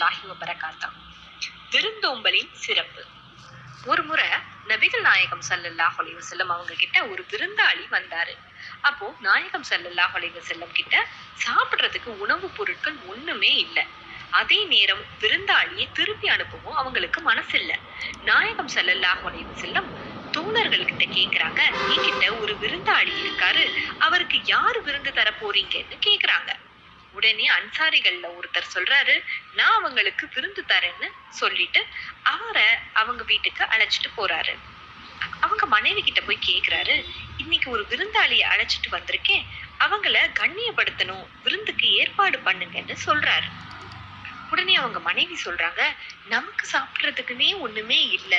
வரகாத்தா விருந்தோம்பலின் சிறப்பு. ஒரு முறை நபிகள் நாயகம் ஸல்லல்லாஹு அலைஹி செல்லம் அவங்க கிட்ட ஒரு விருந்தாளி வந்தாரு. அப்போ நாயகம் ஸல்லல்லாஹு அலைஹி செல்லம் கிட்ட சாப்பிடுறதுக்கு உணவுப் பொருட்கள் ஒண்ணுமே இல்ல. அதே நேரம் விருந்தாளியை திருப்பி அனுப்பவும் அவங்களுக்கு மனசில்ல. நாயகம் ஸல்லல்லாஹு செல்லம் தோழர்கள் கிட்ட கேக்குறாங்க என்கிட்ட ஒரு விருந்தாளி இருக்காரு அவருக்கு யாரு விருந்து தர போறீங்கன்னு கேக்குறாங்க. உடனே அன்சாரிகள்ல ஒருத்தர் சொல்றாரு நான் அவங்களுக்கு விருந்து தரேன்னு சொல்லிட்டு அவரை அவங்க வீட்டுக்கு அழைச்சிட்டு போறாரு. அவங்க மனைவி கிட்ட போய் கேக்குறாரு இன்னைக்கு ஒரு விருந்தாளியை அழைச்சிட்டு வந்திருக்கேன். அவங்கள கண்ணியப்படுத்தணும். விருந்துக்கு ஏற்பாடு பண்ணுங்கன்னு சொல்றாரு. உடனே அவங்க மனைவி சொல்றாங்க நமக்கு சாப்பிடுறதுக்குன்னே ஒண்ணுமே இல்ல.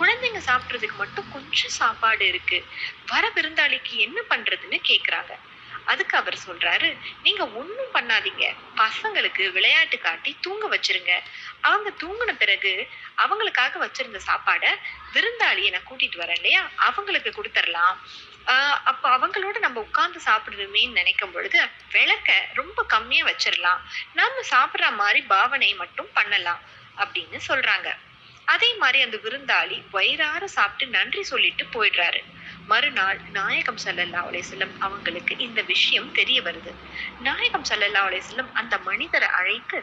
குழந்தைங்க சாப்பிட்றதுக்கு மட்டும் கொஞ்சம் சாப்பாடு இருக்கு. வர விருந்தாளிக்கு என்ன பண்றதுன்னு கேக்குறாங்க. அதுக்கு அவர் சொல்றாரு நீங்க ஒன்றும் பண்ணாதீங்க. பசங்களுக்கு விளையாட்டு காட்டி தூங்க வச்சிருங்க. அவங்க தூங்கின பிறகு அவங்களுக்காக வச்சிருந்த சாப்பாடை விருந்தாளியை நான் கூட்டிட்டு வரேன் இல்லையா? அவங்களுக்கு கொடுத்துடலாம் ஆஹ் அப்ப அவங்களோட நம்ம உட்கார்ந்து சாப்பிடுறோமேன்னு நினைக்கும் பொழுது விளக்க ரொம்ப கம்மியா வச்சிடலாம் நம்ம சாப்பிடுற மாதிரி பாவனை மட்டும் பண்ணலாம். அப்படின்னு சொல்றாங்க. அதே மாதிரி அந்த விருந்தாளி வயிறார சாப்பிட்டு நன்றி சொல்லிட்டு போயிடுறாரு. மறுநாள் நாயகம் சல்லல்லா அலைஹி அவங்களுக்கு இந்த விஷயம் தெரிய வருது. நாயகம் சல்லல்லா அலைஹி அந்த மனிதரை அழைத்து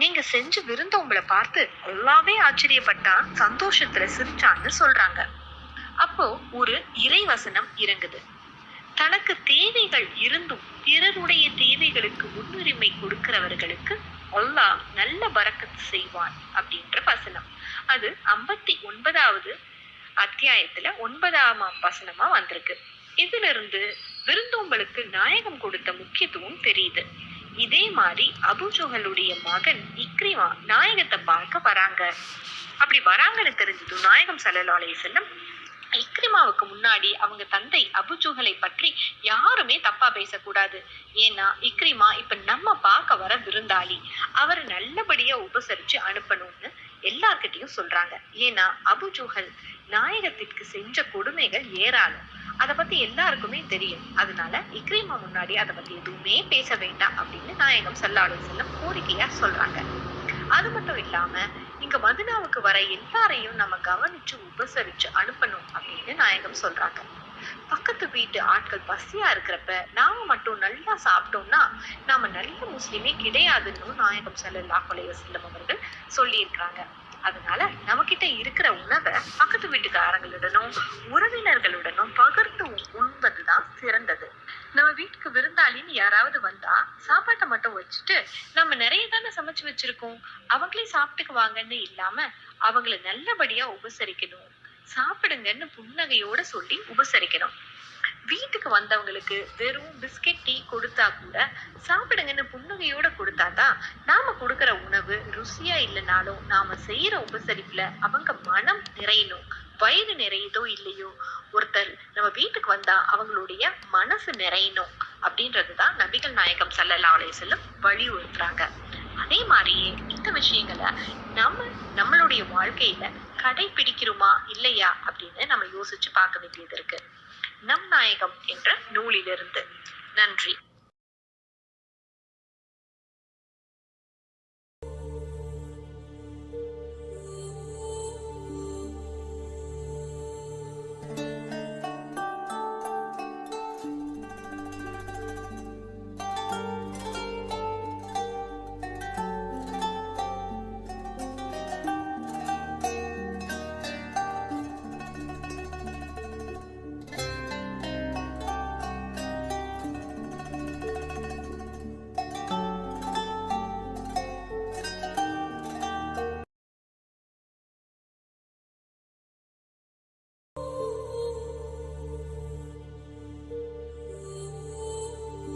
நீங்க செஞ்சு விருந்த உங்களை பார்த்து எல்லாமே ஆச்சரியப்பட்டான் சந்தோஷத்துல சிரிச்சான்னு சொல்றாங்க. அப்போ ஒரு இறைவசனம் இறங்குது. தனக்கு தேவைகள் இருந்தும் பிறருடைய தேவைகளுக்கு முன்னுரிமை கொடுக்கிறவர்களுக்கு அல்லாஹ் நல்ல பறக்கத்து செய்வான் அப்படின்ற வசனம். அது ஐம்பத்தி ஒன்பதாவது அத்தியாயத்துல ஒன்பதாம் வசனமா வந்திருக்கு. இதுல இருந்து விருந்தோம்பலுக்கு நாயகம் கொடுத்த முக்கியத்துவம் தெரியுது. இதே மாதிரி அபுஜோகலுடைய மகன் இக்ரிமா நாயகத்தை பார்க்க வராங்க. அப்படி வராங்கன்னு தெரிஞ்சதும் நாயகம் ஸல்லல்லாஹு அலைஹி இக்ரிமாவுக்கு முன்னாடி அவங்க தந்தை அபுஜுகலை பற்றி யாருமே தப்பா பேசக்கூடாது. ஏன்னா இக்ரிமா இப்ப நம்ம பார்க்க வர விருந்தாளி. அவரை நல்லபடியா உபசரிச்சு அனுப்பணும்னு எல்லார்கிட்டையும் சொல்றாங்க. ஏன்னா அபுஜுகல் நாயகத்திற்கு செஞ்ச கொடுமைகள் ஏராளம். அதை பத்தி எல்லாருக்குமே தெரியும். அதனால இக்ரிமா முன்னாடி அதை பத்தி எதுவுமே பேச வேண்டாம் அப்படின்னு நாயகம் சல்லாடு செல்லம் கோரிக்கையா சொல்றாங்க. அது மட்டும் இல்லாம இங்க மதுனாவுக்கு வர எல்லாரையும் நம்ம கவனிச்சு உபசரிச்சு அனுப்பணும் அப்படின்னு நாயகம் சொல்றாங்க. பக்கத்து வீட்டு ஆட்கள் பசியா இருக்கிறப்ப நாம மட்டும் நல்லா சாப்பிட்டோம்னா நாம நல்ல முஸ்லிமே கிடையாதுன்னு நாயகம் செல்லல்லா அலைஹி செல்லும் அவர்கள் சொல்லியிருக்காங்க அதனால நம்மகிட்ட இருக்கிற உணவை பக்கத்து வீட்டுக்காரங்களுடனும் உறவினர்களுடனும் பகிர்ந்து உண்பதுதான் சிறந்தது. நம்ம வீட்டுக்கு விருந்தாளின்னு யாராவது வந்தா சாப்பாட்டை மட்டும் வச்சுட்டு நம்ம நிறைய தானே சமைச்சு வச்சிருக்கோம். அவங்களே சாப்பிட்டுக்குவாங்கன்னு இல்லாம அவங்கள நல்லபடியா உபசரிக்கணும். சாப்பிடுங்கன்னு புன்னகையோட சொல்லி உபசரிக்கணும். வீட்டுக்கு வந்தவங்களுக்கு வெறும் பிஸ்கெட் டீ கொடுத்தா கூட சாப்பிடுங்கன்னு புன்னகையோட கொடுத்தாதான் நாம கொடுக்குற உணவு ருசியா இல்லைனாலும் நாம செய்யற உபசரிப்புல அவங்க மனம் நிறையணும் வயிறு நிறையுதோ இல்லையோ ஒருத்தர் நம்ம வீட்டுக்கு வந்தா அவங்களுடைய மனசு நிறையணும் அப்படின்றதுதான் நபிகள் நாயகம் சல்லல்லா அலைஹி வஸல்லம் வலியுறுத்துறாங்க. அதே மாதிரியே இந்த விஷயங்களை நம்ம நம்மளுடைய வாழ்க்கையில கடைபிடிக்கிறோமா இல்லையா அப்படின்னு நம்ம யோசிச்சு பார்க்க வேண்டியது இருக்கு. நம் நாயகம் என்ற நூலிலிருந்து. நன்றி.